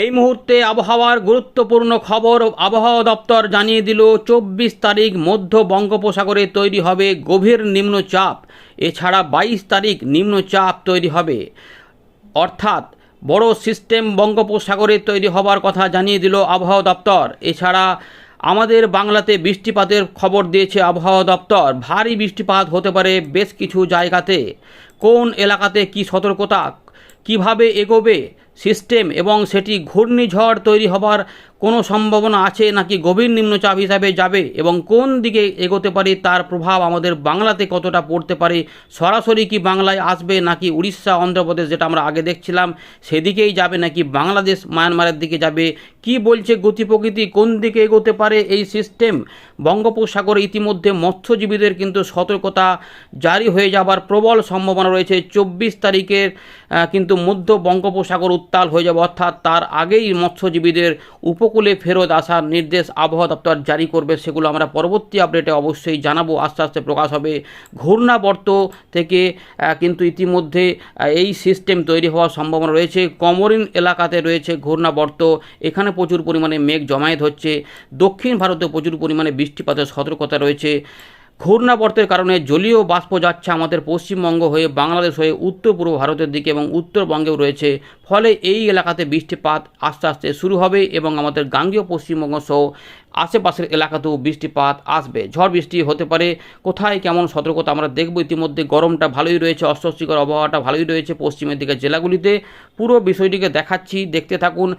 এই মুহূর্তে আবহাওয়ার গুরুত্বপূর্ণ খবর আবহাওয়া দপ্তর জানিয়ে দিল, চব্বিশ তারিখ মধ্য বঙ্গোপসাগরে তৈরি হবে গভীর নিম্নচাপ। এছাড়া বাইশ তারিখ নিম্নচাপ তৈরি হবে। অর্থাৎ বড় সিস্টেম বঙ্গোপসাগরে তৈরি হবার কথা জানিয়ে দিল আবহাওয়া দপ্তর। এছাড়া আমাদের বাংলাতে বৃষ্টিপাতের খবর দিয়েছে আবহাওয়া দপ্তর। ভারী বৃষ্টিপাত হতে পারে বেশ কিছু জায়গাতে। কোন এলাকাতে কি সতর্কতা, কীভাবে এগোবে সিস্টেম এবং সেটি ঘূর্ণিঝড় তৈরি হবার কোনো সম্ভাবনা আছে নাকি গভীর নিম্নচাপ হিসাবে যাবে এবং কোন দিকে এগোতে পারে তার প্রভাব আমাদের বাংলাতে কতটা পড়তে পারে? সরাসরি কি বাংলায় আসবে নাকি উড়িষ্যা, অন্ধ্রপ্রদেশ যেটা আমরা আগে দেখছিলাম, সেদিকেই যাবে নাকি বাংলাদেশ, মায়ানমারের দিকে যাবে? কি বলছে গতি প্রকৃতি কোন দিকে এগোতে পারে এই সিস্টেম? বঙ্গোপসাগরে ইতিমধ্যে মৎস্যজীবীদের কিন্তু সতর্কতা জারি হয়ে যাবার প্রবল সম্ভাবনা রয়েছে। চব্বিশ তারিখের কিন্তু মধ্য বঙ্গোপসাগর উত্তাল হয়ে যাবে। অর্থাৎ তার আগেই মৎস্যজীবীদের উপকূলে ফেরত আসার নির্দেশ আবহাওয়া দপ্তর জারি করবে, সেগুলো আমরা পরবর্তী আপডেটে অবশ্যই জানাব। আস্তে আস্তে প্রকাশ হবে ঘূর্ণাবর্ত থেকে কিন্তু ইতিমধ্যে এই সিস্টেম তৈরি হওয়ার সম্ভাবনা রয়েছে। কমরিন এলাকাতে রয়েছে ঘূর্ণাবর্ত। এখানে প্রচুর পরিমাণে মেঘ জমায়েত হচ্ছে। দক্ষিণ ভারতে প্রচুর পরিমাণে বৃষ্টিপাতের সতর্কতা রয়েছে। ঘূর্ণাবর্তের কারণে জলীয় বাষ্প যাচ্ছে আমাদের পশ্চিমবঙ্গ হয়ে বাংলাদেশ হয়ে উত্তর পূর্ব ভারতের দিকে এবং উত্তরবঙ্গেও রয়েছে। ফলে এই এলাকাতে বৃষ্টিপাত আস্তে আস্তে শুরু হবে এবং আমাদের গাঙ্গীয় পশ্চিমবঙ্গ সহ আশেপাশের এলাকাতেও বৃষ্টিপাত আসবে। ঝড় বৃষ্টি হতে পারে। কোথায় কেমন সতর্কতা আমরা দেখব ইতিমধ্যে। গরমটা ভালোই রয়েছে, অস্বস্তিকর আবহাওয়াটা ভালোই রয়েছে পশ্চিমের দিকে জেলাগুলিতে। পুরো বিষয়টিকে দেখাচ্ছি, দেখতে থাকুন।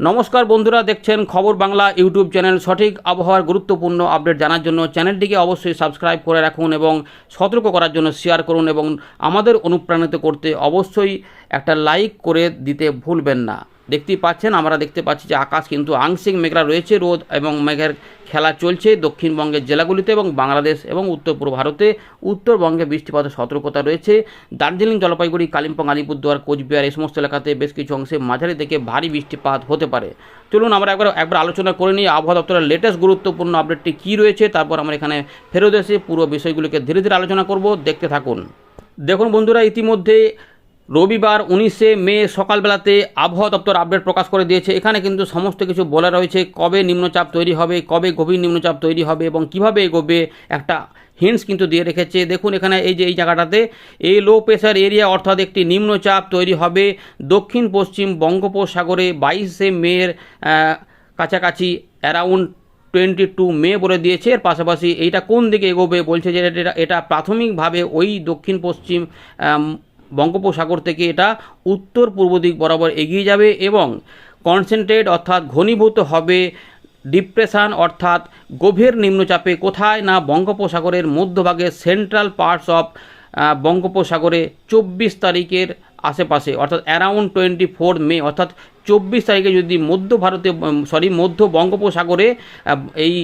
নমস্কার বন্ধুরা, দেখছেন খবর বাংলা ইউটিউব চ্যানেল সঠিক আবহাওয়ার গুরুত্বপূর্ণ আপডেট জানার জন্য। চ্যানেলটিকে অবশ্যই সাবস্ক্রাইব করে রাখুন এবং সতর্ক করার জন্য শেয়ার করুন এবং আমাদের অনুপ্রাণিত করতে অবশ্যই একটা লাইক করে দিতে ভুলবেন না। দেখতেই পাচ্ছেন, আমরা দেখতে পাচ্ছি যে আকাশ কিন্তু আংশিক মেঘলা রয়েছে, রোদ এবং মেঘের খেলা চলছে দক্ষিণবঙ্গের জেলাগুলিতে এবং বাংলাদেশ এবং উত্তর পূর্ব ভারতে। উত্তরবঙ্গে বৃষ্টিপাতের সতর্কতা রয়েছে। দার্জিলিং, জলপাইগুড়ি, কালিম্পং, আলিপুরদুয়ার, কোচবিহার এই সমস্ত এলাকাতে বেশ কিছু অংশে মাঝারি থেকে ভারী বৃষ্টিপাত হতে পারে। চলুন আমরা একবার একবার আলোচনা করে নিই আবহাওয়া দপ্তরের লেটেস্ট গুরুত্বপূর্ণ আপডেটটি কী রয়েছে, তারপর আমরা এখানে ফেরত এসে পুরো বিষয়গুলিকে ধীরে ধীরে আলোচনা করব। দেখতে থাকুন। দেখুন বন্ধুরা, ইতিমধ্যে রবিবার উনিশে মে সকালবেলাতে আবহাওয়া দপ্তর আপডেট প্রকাশ করে দিয়েছে। এখানে কিন্তু সমস্ত কিছু বলা রয়েছে, কবে নিম্নচাপ তৈরি হবে, কবে গভীর নিম্নচাপ তৈরি হবে এবং কীভাবে এগোবে একটা হিন্টস কিন্তু দিয়ে রেখেছে। দেখুন এখানে এই যে, এই জায়গাটাতে এই লো প্রেশার এরিয়া অর্থাৎ একটি নিম্নচাপ তৈরি হবে দক্ষিণ পশ্চিম বঙ্গোপসাগরে বাইশে মের কাছাকাছি অ্যারাউন্ড টোয়েন্টি টু মে বলে দিয়েছে। এর পাশাপাশি এইটা কোন দিকে এগোবে বলছে যে, এটা প্রাথমিকভাবে ওই দক্ষিণ পশ্চিম বঙ্গোপসাগর থেকে এটা উত্তর পূর্ব দিক বরাবর এগিয়ে যাবে এবং কনসেন্ট্রেট অর্থাৎ ঘনীভূত হবে ডিপ্রেশান অর্থাৎ গভীর নিম্নচাপে। কোথায়? না, বঙ্গোপসাগরের মধ্যভাগে সেন্ট্রাল পার্টস অফ বঙ্গোপসাগরে চব্বিশ তারিখের আশেপাশে, অর্থাৎ অ্যারাউন্ড টোয়েন্টি ফোর মে, অর্থাৎ চব্বিশ তারিখে যদি মধ্য ভারতে সরি মধ্য বঙ্গোপসাগরে এই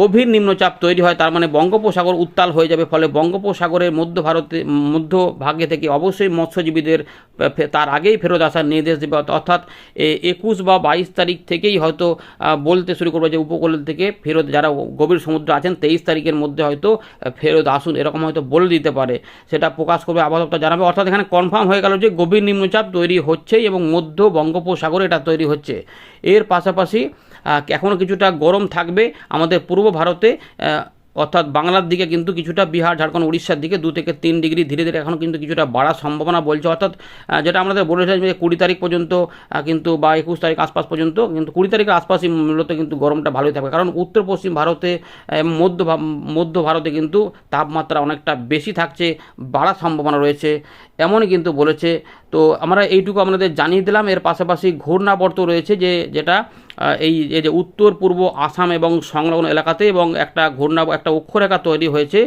গভীর নিম্নচাপ তৈরি হয়, তার মানে বঙ্গোপসাগর উত্তাল হয়ে যাবে, ফলে বঙ্গোপসাগরের মধ্য ভারতে, মধ্য ভাগে থেকে অবশ্যই মৎস্যজীবীদের তার আগেই ফেরত আসার নির্দেশ দেবে। অর্থাৎ একুশ বা বাইশ তারিখ থেকেই হয়তো বলতে শুরু করবে যে উপকূল থেকে ফেরত যারা গভীর সমুদ্র আছেন, তেইশ তারিখের মধ্যে হয়তো ফেরত আসুন, এরকম হয়তো বলে দিতে পারে। সেটা প্রকাশ করবে আবহাওয়া জানাবে। অর্থাৎ এখানে কনফার্ম হয়ে গেল যে গভীর নিম্নচাপ তৈরি হচ্ছেই এবং মধ্য বঙ্গোপসাগরে এটা তৈরি হচ্ছে। এর পাশাপাশি এখনও কিছুটা গরম থাকবে। আমাদের পূর্ব ভারতে অর্থাৎ বাংলার দিকে কিন্তু কিছুটা বিহার, ঝাড়খণ্ড, উড়িষ্যার দিকে দু থেকে তিন ডিগ্রি ধীরে ধীরে এখন কিন্তু কিছুটা বাড়ার সম্ভাবনা বলছে। অর্থাৎ যেটা আমাদের বলেছিলাম যে কুড়ি তারিখ পর্যন্ত কিন্তু বা একুশ তারিখ আশপাশ পর্যন্ত, কিন্তু কুড়ি তারিখের আশপাশই মূলত কিন্তু গরমটা ভালোই থাকবে। কারণ উত্তর, পশ্চিম ভারতে মধ্য মধ্য ভারতে কিন্তু তাপমাত্রা অনেকটা বেশি থাকছে, বাড়ার সম্ভাবনা রয়েছে এমনই কিন্তু বলেছে। তো আমরা এইটুকু আপনাদের জানিয়ে দিলাম। এর পাশাপাশি ঘূর্ণাবর্ত রয়েছে যে, যেটা এই যে উত্তর, পূর্ব আসাম এবং সংলগ্ন এলাকাতে এবং একটা ঘূর্ণা, একটা অক্ষরেখা তৈরি হয়েছে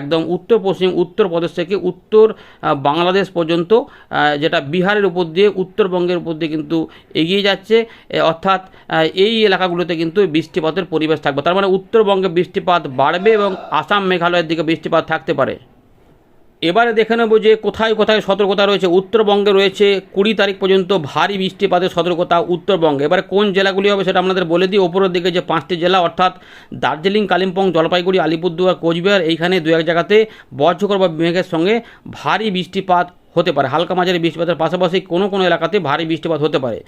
একদম উত্তর, পশ্চিম উত্তরপ্রদেশ থেকে উত্তর বাংলাদেশ পর্যন্ত যেটা বিহারের উপর দিয়ে, উত্তরবঙ্গের উপর দিয়ে কিন্তু এগিয়ে যাচ্ছে অর্থাৎ এই এলাকাগুলোতে কিন্তু বৃষ্টিপাতের পরিবেশ থাকবে। তার মানে উত্তরবঙ্গে বৃষ্টিপাত বাড়বে এবং আসাম মেঘালয়ের দিকে বৃষ্টিপাত থাকতে পারে। এবারে দেখে নেব যে কোথায় কোথায় সতর্কতা রয়েছে। উত্তরবঙ্গে রয়েছে কুড়ি তারিখ পর্যন্ত ভারী বৃষ্টিপাতের সতর্কতা উত্তরবঙ্গে। এবারে কোন জেলাগুলি হবে সেটা আপনাদের বলে দিই। ওপরের দিকে যে পাঁচটি জেলা, অর্থাৎ দার্জিলিং, কালিম্পং, জলপাইগুড়ি, আলিপুরদুয়ার, কোচবিহার, এইখানে দু এক জায়গাতে বজ্রকর বা মেঘের সঙ্গে ভারী বৃষ্টিপাত হতে পারে। হালকা মাঝারি বৃষ্টিপাতের পাশাপাশি কোনো কোনো এলাকাতে ভারী বৃষ্টিপাত হতে পারে।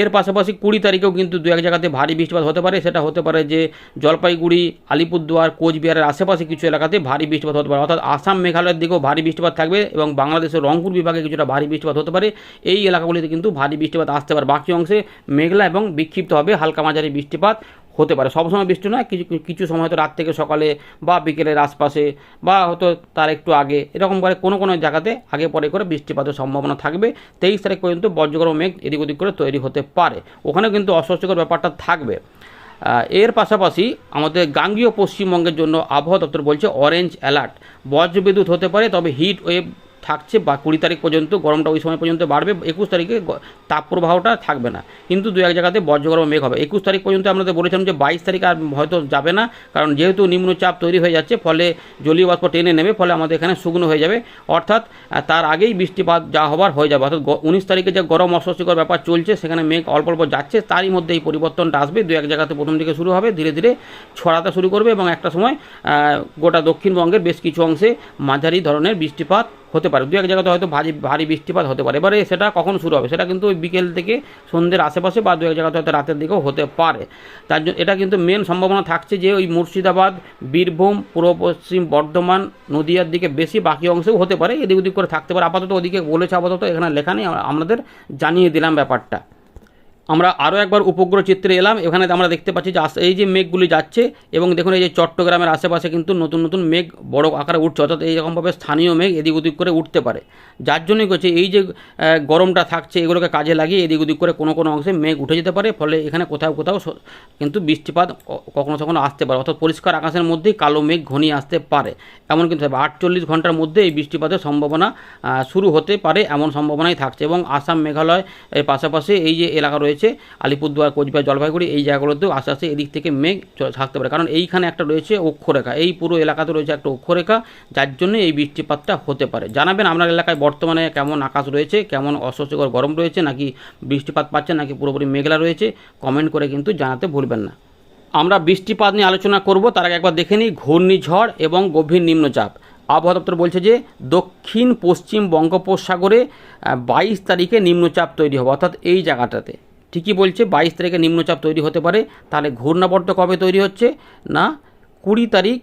এর পাশাপাশি কুড়ি তারিখেও কিন্তু দু এক জায়গাতে ভারী বৃষ্টিপাত হতে পারে। সেটা হতে পারে যে জলপাইগুড়ি, আলিপুরদুয়ার, কোচবিহারের আশেপাশে কিছু এলাকাতে ভারী বৃষ্টিপাত হতে পারে। অর্থাৎ আসাম মেঘালয়ের দিকেও ভারী বৃষ্টিপাত থাকবে এবং বাংলাদেশের রংপুর বিভাগে কিছুটা ভারী বৃষ্টিপাত হতে পারে। এই এলাকাগুলিতে কিন্তু ভারী বৃষ্টিপাত আসতে পারে। বাকি অংশে মেঘলা এবং বিক্ষিপ্ত হবে হালকা মাঝারি বৃষ্টিপাত। হতে পারে। সবসময় বৃষ্টি নয়, কিছু কিছু সময় হয়তো রাত থেকে সকালে বা বিকেলের আশপাশে বা হয়তো তার একটু আগে, এরকম করে কোনো কোনো জায়গাতে আগে পরে করে বৃষ্টিপাতের সম্ভাবনা থাকবে। তেইশ তারিখ পর্যন্ত বজ্রগর্ভ মেঘ এদিক ওদিক করে তৈরি হতে পারে। ওখানে কিন্তু অস্বস্তিকর ব্যাপারটা থাকবে। এর পাশাপাশি আমাদের গাঙ্গীয় পশ্চিমবঙ্গের জন্য আবহাওয়া দপ্তর বলছে অরেঞ্জ অ্যালার্ট বজ্রবিদ্যুৎ হতে পারে, তবে হিট ওয়েভ থাকছে বা কুড়ি তারিখ পর্যন্ত, গরমটা ওই সময় পর্যন্ত বাড়বে। একুশ তারিখে তাপপ্রবাহটা থাকবে না। কিন্তু দু এক জায়গাতে বজ্রগরম মেঘ হবে। একুশ তারিখ পর্যন্ত আমরা তো বলেছিলাম যে বাইশ তারিখ আর হয়তো যাবে না, কারণ যেহেতু নিম্নচাপ তৈরি হয়ে যাচ্ছে, ফলে জলীয় বাষ্প টেনে নেবে, ফলে আমাদের এখানে শুকনো হয়ে যাবে। অর্থাৎ তার আগেই বৃষ্টিপাত যা হবার হয়ে যাবে। অর্থাৎ উনিশ তারিখে যে গরম অস্বস্তিকর ব্যাপার চলছে, সেখানে মেঘ অল্প অল্প যাচ্ছে, তারই মধ্যে এই পরিবর্তনটা আসবে। দু এক জায়গাতে প্রথম দিকে শুরু হবে, ধীরে ধীরে ছড়াতে শুরু করবে এবং একটা সময় গোটা দক্ষিণবঙ্গের বেশ কিছু অংশে মাঝারি ধরনের বৃষ্টিপাত হতে পারে। দু এক জায়গাতে হয়তো ভারী ভারী বৃষ্টিপাত হতে পারে। এবারে সেটা কখন শুরু হবে? সেটা কিন্তু বিকেল থেকে সন্ধ্যের আশেপাশে বা দু এক জায়গাতে হয়তো রাতের দিকেও হতে পারে। তার জন্য এটা কিন্তু মেন সম্ভাবনা থাকছে যে ওই মুর্শিদাবাদ, বীরভূম, পূর্ব পশ্চিম, বর্ধমান, নদীয়ার দিকে বেশি বাকি অংশেও হতে পারে, এদিক ওদিক করে থাকতে পারে। আপাতত ওদিকে বলেছে আপাতত, এখানে লেখা নেই আমাদের জানিয়ে দিলাম ব্যাপারটা। আমরা আরও একবার উপগ্রহ চিত্রে এলাম। এখানে আমরা দেখতে পাচ্ছি যে এই যে মেঘগুলি যাচ্ছে এবং দেখুন এই যে চট্টগ্রামের আশেপাশে কিন্তু নতুন নতুন মেঘ বড় আকারে উঠছে, অর্থাৎ এইরকমভাবে স্থানীয় মেঘ এদিক ওদিক করে উঠতে পারে। যার জন্যই করছে এই যে গরমটা থাকছে এগুলোকে কাজে লাগিয়ে এদিক ওদিক করে কোনো কোনো অংশে মেঘ উঠে যেতে পারে, ফলে এখানে কোথাও কোথাও কিন্তু বৃষ্টিপাত কখনো কখনো আসতে পারে, অর্থাৎ পরিষ্কার আকাশের মধ্যেই কালো মেঘ ঘনিয়ে আসতে পারে। এমন কিন্তু আটচল্লিশ ঘণ্টার মধ্যে এই বৃষ্টিপাতের সম্ভাবনা শুরু হতে পারে, এমন সম্ভাবনাই থাকছে এবং আসাম মেঘালয় এর পাশাপাশি এই যে এলাকা রয়েছে আলিপুরদুয়ার, কোচবিহার, জলপাইগুড়ি, এই জায়গাগুলোতেও আস্তে আস্তে এদিক থেকে মেঘ থাকতে পারে। কারণ এইখানে একটা রয়েছে অক্ষরেখা। এই পুরো এলাকাতে রয়েছে একটা অক্ষরেখা, যার জন্য এই বৃষ্টিপাতটা হতে পারে। জানাবেন আপনার এলাকায় বর্তমানে কেমন আকাশ রয়েছে, কেমন অস্বস্তিকর গরম রয়েছে, নাকি বৃষ্টিপাত পাচ্ছেন নাকি পুরোপুরি মেঘলা রয়েছে কমেন্ট করে কিন্তু জানাতে ভুলবেন না। আমরা বৃষ্টিপাত নিয়ে আলোচনা করব, তার আগে একবার দেখে নিই ঘূর্ণিঝড় এবং গভীর নিম্নচাপ। আবহাওয়া দপ্তর বলছে যে দক্ষিণ পশ্চিম বঙ্গোপসাগরে বাইশ তারিখে নিম্নচাপ তৈরি হবে, অর্থাৎ এই জায়গাটাতে। ঠিকই বলছে, বাইশ তারিখে নিম্নচাপ তৈরি হতে পারে। তাহলে ঘূর্ণাবর্ত কবে তৈরি হচ্ছে? না, কুড়ি তারিখ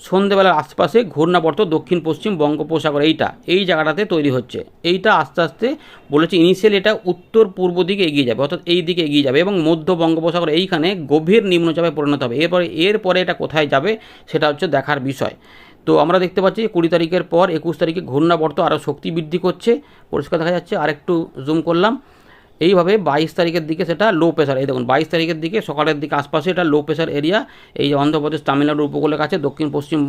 সন্ধেবেলার আশপাশে ঘূর্ণাবর্ত দক্ষিণ, পশ্চিম বঙ্গোপসাগর, এইটা, এই জায়গাটাতে তৈরি হচ্ছে। এইটা আস্তে আস্তে বলেছে ইনিশিয়াল এটা উত্তর পূর্ব দিকে এগিয়ে যাবে, অর্থাৎ এই দিকে এগিয়ে যাবে এবং মধ্য বঙ্গোপসাগর এইখানে গভীর নিম্নচাপে পরিণত হবে। এরপরে এরপরে এটা কোথায় যাবে সেটা হচ্ছে দেখার বিষয়। তো আমরা দেখতে পাচ্ছি, কুড়ি তারিখের পর একুশ তারিখে ঘূর্ণাবর্ত আরও শক্তি বৃদ্ধি করছে। পরিষ্কার দেখা যাচ্ছে আর একটু জুম করলাম। এইভাবে বাইশ তারিখের দিকে সেটা লো প্রেশার এই দেখুন, বাইশ তারিখের দিকে সকালের দিকে আশপাশে এটা লো প্রেশার এরিয়া এই অন্ধ্রপ্রদেশ তামিলনাড়ুর উপকূলের কাছে, দক্ষিণ, পশ্চিম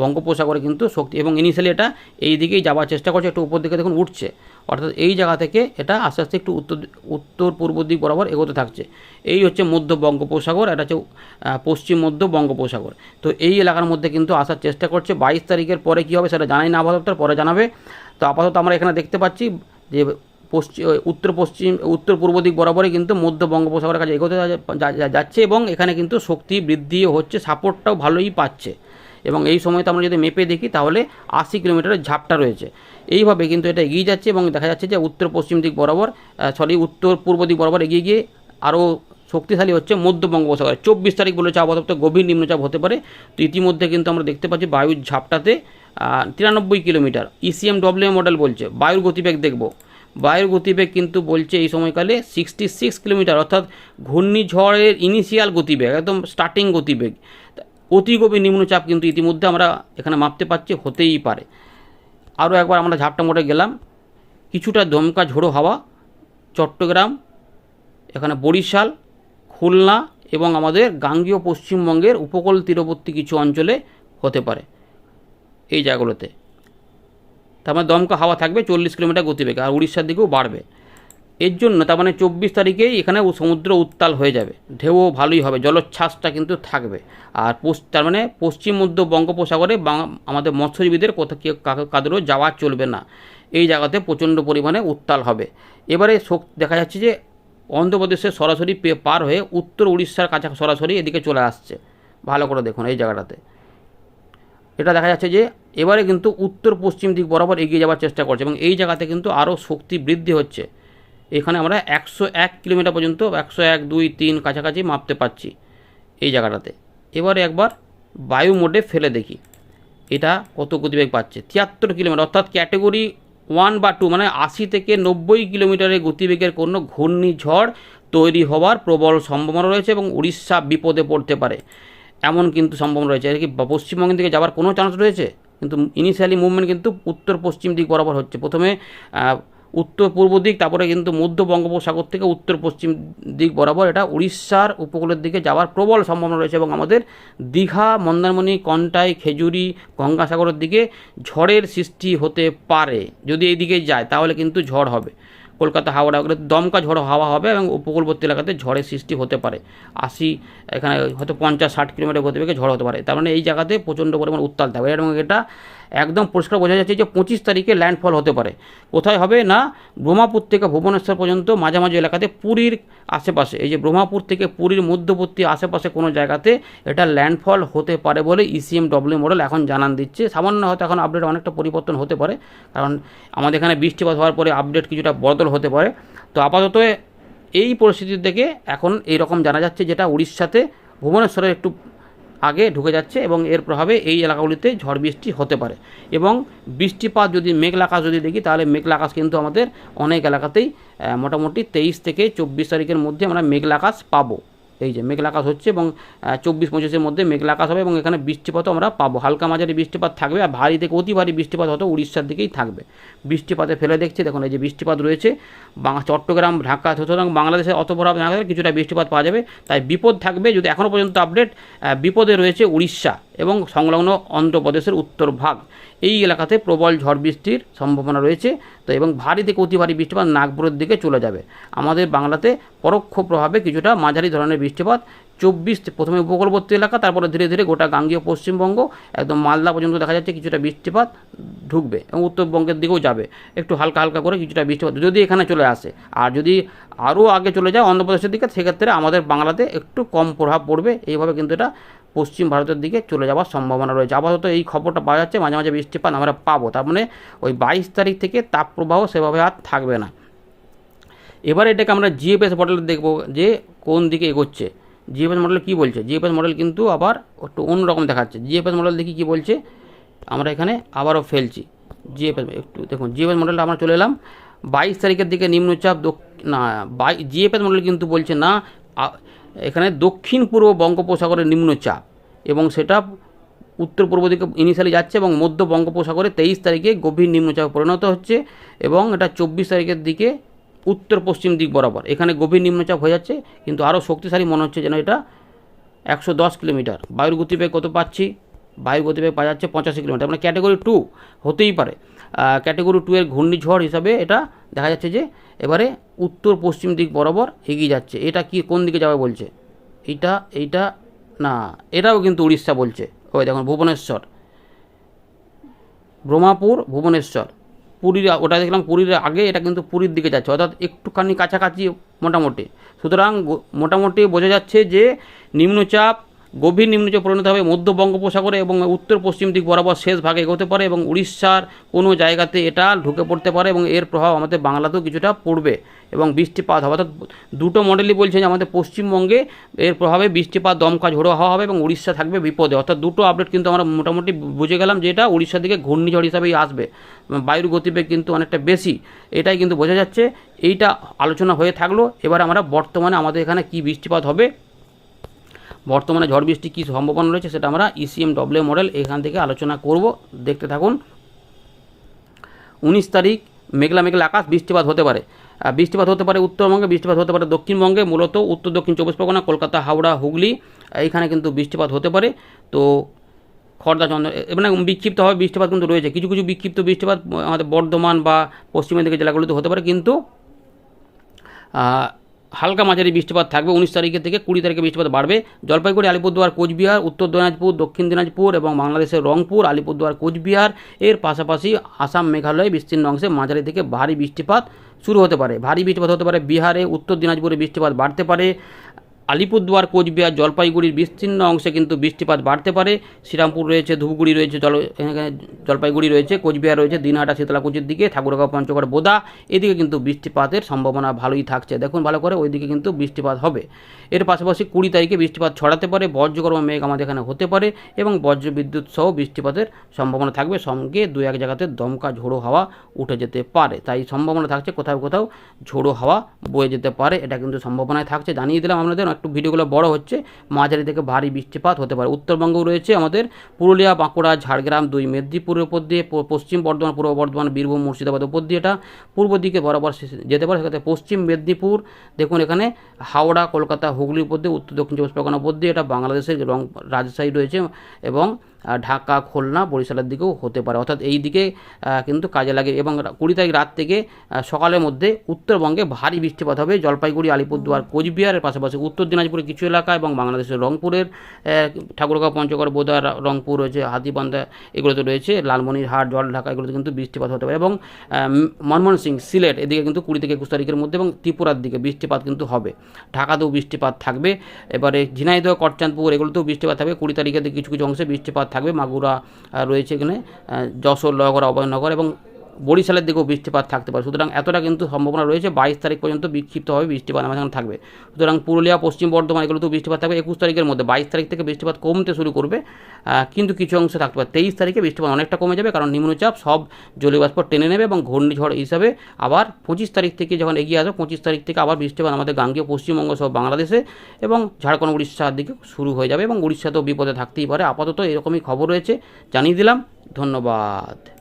বঙ্গোপসাগরে কিন্তু শক্তি, এবং ইনিশিয়ালি এটা এই দিকেই যাওয়ার চেষ্টা করছে, একটু উপর দিকে দেখুন উঠছে, অর্থাৎ এই জায়গা থেকে এটা আস্তে আস্তে একটু উত্তর উত্তর পূর্ব দিক বরাবর এগোতে থাকছে, এই হচ্ছে মধ্য বঙ্গোপসাগর, এটা হচ্ছে পশ্চিম মধ্য বঙ্গোপসাগর, তো এই এলাকার মধ্যে কিন্তু আসার চেষ্টা করছে, বাইশ তারিখের পরে কী হবে সেটা জানাই না আবহাওয়া পরে জানাবে, তো আপাতত আমরা এখানে দেখতে পাচ্ছি যে পশ্চিম উত্তর পশ্চিম, উত্তর পূর্ব দিক বরাবরই কিন্তু মধ্য বঙ্গোপসাগরের কাছে এগোতে যাচ্ছে এবং এখানে কিন্তু শক্তি বৃদ্ধিও হচ্ছে, সাপোর্টটাও ভালোই পাচ্ছে। এবং এই সময়তে আমরা যদি মেপে দেখি, তাহলে আশি কিলোমিটারের ঝাপটা রয়েছে। এইভাবে কিন্তু এটা এগিয়ে যাচ্ছে এবং দেখা যাচ্ছে যে উত্তর পশ্চিম দিক বরাবর সরি উত্তর পূর্ব দিক বরাবর এগিয়ে গিয়ে আরও শক্তিশালী হচ্ছে মধ্য বঙ্গোপসাগর। চব্বিশ তারিখ বলেছে আবহাওয়া গভীর নিম্নচাপ হতে পারে। তো ইতিমধ্যে কিন্তু আমরা দেখতে পাচ্ছি বায়ুর ঝাপটাতে তিরানব্বই কিলোমিটার। ইসিএম ডব্লিউ মডেল বলছে, বায়ুর গতিবেগ দেখব। বায়ুর গতিবেগ কিন্তু বলছে এই সময়কালে সিক্সটি সিক্স কিলোমিটার, অর্থাৎ ঘূর্ণিঝড়ের ইনিশিয়াল গতিবেগ, একদম স্টার্টিং গতিবেগ। তা অতি গভীর নিম্নচাপ কিন্তু ইতিমধ্যে আমরা এখানে মাপতে পারছি, হতেই পারে। আরও একবার আমরা ঝাপটা মোড়ে গেলাম। কিছুটা দমকা ঝোড়ো হাওয়া, চট্টগ্রাম, এখানে বরিশাল, খুলনা এবং আমাদের গাঙ্গীয় পশ্চিমবঙ্গের উপকূল তীরবর্তী কিছু অঞ্চলে হতে পারে। এই জায়গাগুলোতে। তার মানে দমকা হাওয়া থাকবে, চল্লিশ কিলোমিটার গতিবেগ, আর উড়িষ্যার দিকেও বাড়বে। এর জন্য তার মানে চব্বিশ তারিখেই এখানে সমুদ্র উত্তাল হয়ে যাবে। ঢেউও ভালোই হবে, জলোচ্ছ্বাসটা কিন্তু থাকবে। আর তার মানে পশ্চিম মধ্য বঙ্গোপসাগরে আমাদের মৎস্যজীবীদের কাকে- কাদেরও যাওয়া চলবে না। এই জায়গাতে প্রচণ্ড পরিমাণে উত্তাল হবে। এবারে শোক, দেখা যাচ্ছে যে অন্ধ্রপ্রদেশের সরাসরি পার হয়ে উত্তর উড়িষ্যার কাছা সরাসরি এদিকে চলে আসছে। ভালো করে দেখুন এই জায়গাটাতে। এটা দেখা যাচ্ছে যে এবারে কিন্তু উত্তর পশ্চিম দিক বরাবর এগিয়ে যাওয়ার চেষ্টা করছে এবং এই জায়গাতে কিন্তু আরও শক্তি বৃদ্ধি হচ্ছে। এখানে আমরা একশো এক কিলোমিটার পর্যন্ত একশো এক, দুই, তিন কাছাকাছি মাপতে পারছি এই জায়গাটাতে। এবারে একবার বায়ু মোডে ফেলে দেখি। এটা কত গতিবেগ পাচ্ছে? তিয়াত্তর কিলোমিটার, অর্থাৎ ক্যাটেগরি ওয়ান বা টু মানে আশি থেকে নব্বই কিলোমিটারের গতিবেগের কোনো ঘূর্ণিঝড় তৈরি হওয়ার প্রবল সম্ভাবনা রয়েছে এবং উড়িষ্যা বিপদে পড়তে পারে। এমন কিন্তু সম্ভাবনা রয়েছে এর কি পশ্চিমবঙ্গের দিকে যাওয়ার কোনো চান্স রয়েছে? কিন্তু ইনিশিয়ালি মুভমেন্ট কিন্তু উত্তর পশ্চিম দিক বরাবর হচ্ছে। প্রথমে উত্তর পূর্ব দিক, তারপরে কিন্তু মধ্য বঙ্গোপসাগর থেকে উত্তর পশ্চিম দিক বরাবর এটা উড়িষ্যার উপকূলের দিকে যাওয়ার প্রবল সম্ভাবনা রয়েছে এবং আমাদের দীঘা, মন্দারমণি, কন্টাই, খেজুরি, গঙ্গাসাগরের দিকে ঝড়ের সৃষ্টি হতে পারে। যদি এই দিকে যায়, তাহলে কিন্তু ঝড় হবে। কলকাতা হাওড়া ওগুলো দমকা ঝড় হাওয়া হবে এবং উপকূলবর্তী এলাকাতে ঝড়ের সৃষ্টি হতে পারে। আশি, এখানে হয়তো পঞ্চাশ, ষাট কিলোমিটার গতিবেগে ঝড় হতে পারে। তার মানে এই জায়গাতে প্রচণ্ড পরিমাণ উত্তাল থাকবে এবং এটা একদম পরিষ্কার বোঝা যাচ্ছে যে পঁচিশ তারিখে ল্যান্ডফল হতে পারে। কোথায় হবে না? ব্রহ্মাপুর থেকে ভুবনেশ্বর পর্যন্ত মাঝামাঝি এলাকাতে পুরীর আশেপাশে। এই যে ব্রহ্মাপুর থেকে পুরীর মধ্যবর্তী আশেপাশে কোনো জায়গাতে এটা ল্যান্ডফল হতে পারে বলে ইসিএম ডব্লিউ মডেল এখন জানান দিচ্ছে। সামান্য হয়তো এখন আপডেট অনেকটা পরিবর্তন হতে পারে। কারণ আমাদের এখানে বৃষ্টিপাত হওয়ার পরে আপডেট কিছুটা বদল হতে পারে। তো আপাতত এই পরিস্থিতি থেকে এখন এই রকম জানা যাচ্ছে যেটা উড়িষ্যাতে ভুবনেশ্বরের একটু আগে ঢুকে যাচ্ছে এবং এর প্রভাবে এই এলাকাগুলিতে ঝড় বৃষ্টি হতে পারে। এবং বৃষ্টিপাত যদি, মেঘলা আকাশ যদি দেখি, তাহলে মেঘলা আকাশ কিন্তু আমাদের অনেক এলাকাতেই মোটামুটি তেইশ থেকে চব্বিশ তারিখের মধ্যে আমরা মেঘলা আকাশ পাবো। এই যে মেঘলা আকাশ হচ্ছে এবং চব্বিশ পঁচিশের মধ্যে মেঘলা আকাশ হবে এবং এখানে বৃষ্টিপাতও আমরা পাবো। হালকা মাঝারি বৃষ্টিপাত থাকবে আর ভারী থেকে অতি ভারী বৃষ্টিপাত হয়তো উড়িষ্যার দিকেই থাকবে। বৃষ্টিপাতে ফেলে দেখছি, দেখুন এই যে বৃষ্টিপাত রয়েছে চট্টগ্রাম, ঢাকা, সুতরাং বাংলাদেশে অত বড় কিছুটা বৃষ্টিপাত পাওয়া যাবে। তাই বিপদ থাকবে, যদি এখনও পর্যন্ত আপডেট বিপদে রয়েছে উড়িষ্যা। এবং সংলগ্ন অন্ধ্রপ্রদেশের উত্তর ভাগ। এই এলাকাতে প্রবল ঝড় বৃষ্টির সম্ভাবনা রয়েছে, তো এবং ভারী থেকে অতি ভারী বৃষ্টিপাত নাগপুরের দিকে চলে যাবে। আমাদের বাংলাতে পরোক্ষ প্রভাবে কিছুটা মাঝারি ধরনের বৃষ্টিপাত চব্বিশ প্রথমে উপকূলবর্তী এলাকা, তারপরে ধীরে ধীরে গোটা গাঙ্গীয় পশ্চিমবঙ্গ, একদম মালদা পর্যন্ত দেখা যাচ্ছে কিছুটা বৃষ্টিপাত ঢুকবে এবং উত্তরবঙ্গের দিকেও যাবে। একটু হালকা হালকা করে কিছুটা বৃষ্টিপাত যদি এখানে চলে আসে। আর যদি আরও আগে চলে যায় অন্ধ্রপ্রদেশের দিকে, সেক্ষেত্রে আমাদের বাংলাতে একটু কম প্রভাব পড়বে। এইভাবে কিন্তু এটা পশ্চিম ভারতের দিকে চলে যাওয়ার সম্ভাবনা রয়েছে। আপাতত এই খবরটা পাওয়া যাচ্ছে, মাঝে মাঝে বৃষ্টিপাত আমরা পাবো। তার মানে ওই বাইশ তারিখ থেকে তাপপ্রবাহ সেভাবে আর থাকবে না। এবার এটাকে আমরা জিএফএস মডেল দেখব যে কোন দিকে এগোচ্ছে। জিএফএস মডেল কী বলছে? জিএফএস মডেল কিন্তু আবার একটু অন্যরকম দেখাচ্ছে। জিএফএস মডেল দেখি কী বলছে? আমরা এখানে আবারও ফেলছি। জিএফএস, একটু দেখুন, জিএফএস মডেলটা আমরা চলে এলাম। বাইশ তারিখের দিকে নিম্নচাপ না, বাই, জিএফএস মডেল কিন্তু বলছে না এখানে দক্ষিণ পূর্ব বঙ্গোপসাগরের নিম্নচাপ এবং সেটা উত্তর পূর্ব দিকে ইনিশিয়ালি যাচ্ছে এবং মধ্য বঙ্গোপসাগরে তেইশ তারিখে গভীর নিম্নচাপে পরিণত হচ্ছে এবং এটা চব্বিশ তারিখের দিকে উত্তর পশ্চিম দিক বরাবর। এখানে গভীর নিম্নচাপ হয়ে যাচ্ছে, কিন্তু আরও শক্তিশালী মনে হচ্ছে যেন এটা একশো দশ কিলোমিটার। বায়ুর গতিবেগ কত পাচ্ছি? বায়ুর গতিবেগ পাওয়া যাচ্ছে পঁচাশি কিলোমিটার। মানে ক্যাটেগরি টু হতেই পারে। ক্যাটেগরি টু এর ঘূর্ণিঝড় হিসাবে এটা দেখা যাচ্ছে যে এবারে উত্তর পশ্চিম দিক বরাবর এগিয়ে যাচ্ছে। এটা কি কোন দিকে যাবে বলছে? এটা, এইটা, না, এটাও কিন্তু উড়িষ্যা বলছে। ওই দেখুন, ভুবনেশ্বর। ব্রহ্মাপুর, ভুবনেশ্বর। পুরীর, ওটা দেখলাম পুরীর আগে, এটা কিন্তু পুরীর দিকে যাচ্ছে। অর্থাৎ একটুখানি কাছাকাছি মোটামুটি। সুতরাং মোটামুটি বোঝা যাচ্ছে যে নিম্নচাপ গভীর নিম্নচাপ পরিণত হবে মধ্য বঙ্গোপসাগরে এবং উত্তর পশ্চিম দিক বরাবর শেষ ভাগে এগোতে পারে এবং উড়িষ্যার কোনো জায়গাতে এটা ঢুকে পড়তে পারে এবং এর প্রভাব আমাদের বাংলাতেও কিছুটা পড়বে এবং বৃষ্টিপাত হবে। অর্থাৎ দুটো মডেলই বলছে যে আমাদের পশ্চিমবঙ্গে এর প্রভাবে বৃষ্টিপাত, দমকা, ঝোড়ো হাওয়া হবে এবং উড়িষ্যা থাকবে বিপদে। অর্থাৎ দুটো আপডেট কিন্তু আমরা মোটামুটি বুঝে গেলাম যে এটা উড়িষ্যার দিকে ঘূর্ণিঝড় হিসাবেই আসবে। বায়ুর গতিবেগ কিন্তু অনেকটা বেশি, এটাই কিন্তু বোঝা যাচ্ছে। এইটা আলোচনা হয়ে থাকল। এবার আমরা বর্তমানে আমাদের এখানে কি বৃষ্টিপাত হবে বর্তমানে ঝড় বৃষ্টি কী সম্ভাবনা রয়েছে সেটা আমরা ইসিএম ডব্লিউ মডেল এখান থেকে আলোচনা করব। দেখতে থাকুন। উনিশ তারিখ, মেঘলা মেঘলা আকাশ, বৃষ্টিপাত হতে পারে। বৃষ্টিপাত হতে পারে উত্তরবঙ্গে, বৃষ্টিপাত হতে পারে দক্ষিণবঙ্গে, মূলত উত্তর, দক্ষিণ, চব্বিশ পরগনা, কলকাতা, হাওড়া, হুগলি এইখানে কিন্তু বৃষ্টিপাত হতে পারে। তো খড়দা চন্দ্র মানে বিক্ষিপ্তভাবে বৃষ্টিপাত কিন্তু রয়েছে। কিছু কিছু বিক্ষিপ্ত বৃষ্টিপাত, আমাদের বর্ধমান বা পশ্চিমের দিকে জেলাগুলিতে হতে পারে। কিন্তু হালকা মাঝারি বৃষ্টিপাত থাকবে। উনিশ তারিখের থেকে কুড়ি তারিখে বৃষ্টিপাত বাড়বে। জলপাইগুড়ি, আলিপুরদুয়ার, কোচবিহার, উত্তর দিনাজপুর, দক্ষিণ দিনাজপুর এবং বাংলাদেশের রংপুর, আলিপুরদুয়ার, কোচবিহার এর পাশাপাশি আসাম, মেঘালয় বিস্তীর্ণ অংশে মাঝারি থেকে ভারী বৃষ্টিপাত শুরু হতে পারে। ভারী বৃষ্টিপাত হতে পারে বিহারে, উত্তর দিনাজপুরে বৃষ্টিপাত বাড়তে পারে। আলিপুরদুয়ার, কোচবিহার, জলপাইগুড়ির বিস্তীর্ণ অংশে কিন্তু বৃষ্টিপাত বাড়তে পারে। শ্রীরামপুর রয়েছে, ধূপগুড়ি রয়েছে, জল, জলপাইগুড়ি রয়েছে, কোচবিহার রয়েছে, দিনহাটা, শীতলাকুচির দিকে, ঠাকুরগাঁও, পঞ্চগড়, বোদা, এদিকে কিন্তু বৃষ্টিপাতের সম্ভাবনা ভালোই থাকছে। দেখুন ভালো করে ওইদিকে কিন্তু বৃষ্টিপাত হবে। এর পাশাপাশি কুড়ি তারিখে বৃষ্টিপাত ছড়াতে পারে, বজ্রগর্ভ মেঘ আমাদের এখানে হতে পারে এবং বজ্র বিদ্যুৎ সহ বৃষ্টিপাতের সম্ভাবনা থাকবে। সঙ্গে দু এক জায়গাতে দমকা ঝোড়ো হাওয়া উঠে যেতে পারে। তাই সম্ভাবনা থাকছে, কোথাও কোথাও ঝোড়ো হাওয়া বয়ে যেতে পারে। এটা কিন্তু সম্ভাবনায় থাকছে। জানিয়ে দিলাম আপনাদের একটু ভিডিওগুলো বড় হচ্ছে, মাঝারি থেকে ভারী বৃষ্টিপাত হতে পারে। উত্তরবঙ্গ রয়েছে আমাদের পুরুলিয়া, বাঁকুড়া, ঝাড়গ্রাম, দুই মেদিনীপুরের উপর দিয়ে পশ্চিম বর্ধমান, পূর্ব বর্ধমান, বীরভূম মুর্শিদাবাদ উপর দিয়ে এটা পূর্ব দিকে বরাবর যেতে পারে। সেক্ষেত্রে পশ্চিম মেদিনীপুর, দেখুন এখানে হাওড়া, কলকাতা, হুগলির উপর দিয়ে, উত্তর দক্ষিণ চব্বিশ পরগনা উপর দিয়ে এটা বাংলাদেশের রং রাজশাহী রয়েছে এবং ঢাকা, খুলনা, বরিশালের দিকেও হতে পারে। অর্থাৎ এই দিকে কিন্তু কাজে লাগে এবং কুড়ি তারিখ রাত থেকে সকালের মধ্যে উত্তরবঙ্গে ভারী বৃষ্টিপাত হবে। জলপাইগুড়ি, আলিপুরদুয়ার, কোচবিহারের পাশাপাশি উত্তর দিনাজপুরের কিছু এলাকা এবং বাংলাদেশের রংপুরের ঠাকুরগাঁও, পঞ্চগড় বোদা রংপুর রয়েছে, হাতিবান্ধা এগুলোতে রয়েছে, লালমনিরহাট জল ঢাকা এগুলোতে কিন্তু বৃষ্টিপাত হতে পারে এবং মনমোহন সিলেট এদিকে কিন্তু কুড়ি থেকে একুশ তারিখের মধ্যে এবং ত্রিপুরার দিকে বৃষ্টিপাত কিন্তু হবে। ঢাকাতেও বৃষ্টিপাত থাকবে। এবারে ঝিনাইদহ করচাঁদপুর এগুলোতেও বৃষ্টিপাত থাকবে। কুড়ি তারিখের কিছু কিছু অংশে বৃষ্টিপাত থাকবে মাগুরা রয়েছে এখানে যশোর লগড়া অভয়নগর এবং বরিশালের দিকেও বৃষ্টিপাত থাকতে পারে। সুতরাং এতটা কিন্তু সম্ভাবনা রয়েছে, বাইশ তারিখ পর্যন্ত বিক্ষিপ্তভাবে বৃষ্টিপাত আমাদের থাকবে। সুতরাং পুরুলিয়া, পশ্চিম বর্ধমান এগুলোতেও বৃষ্টিপাত থাকবে। একুশ তারিখের মধ্যে বাইশ তারিখ থেকে বৃষ্টিপাত কমতে শুরু করবে। কিন্তু কিছু অংশে থাকতে পারে। তেইশ তারিখে বৃষ্টিপাত অনেকটা কমে যাবে, কারণ নিম্নচাপ সব জলীয়বাষ্প টেনে নেবে এবং ঘূর্ণিঝড় হিসাবে আবার পঁচিশ তারিখ থেকে যখন এগিয়ে আসবে, পঁচিশ তারিখ থেকে আবার বৃষ্টিপাত আমাদের গাঙ্গেয়, পশ্চিমবঙ্গ সহ বাংলাদেশে এবং ঝাড়খণ্ড, উড়িষ্যার দিকে শুরু হয়ে যাবে এবং উড়িষ্যাতেও বিপদে থাকতেই পারে। আপাতত এরকমই খবর রয়েছে, জানিয়ে দিলাম। ধন্যবাদ।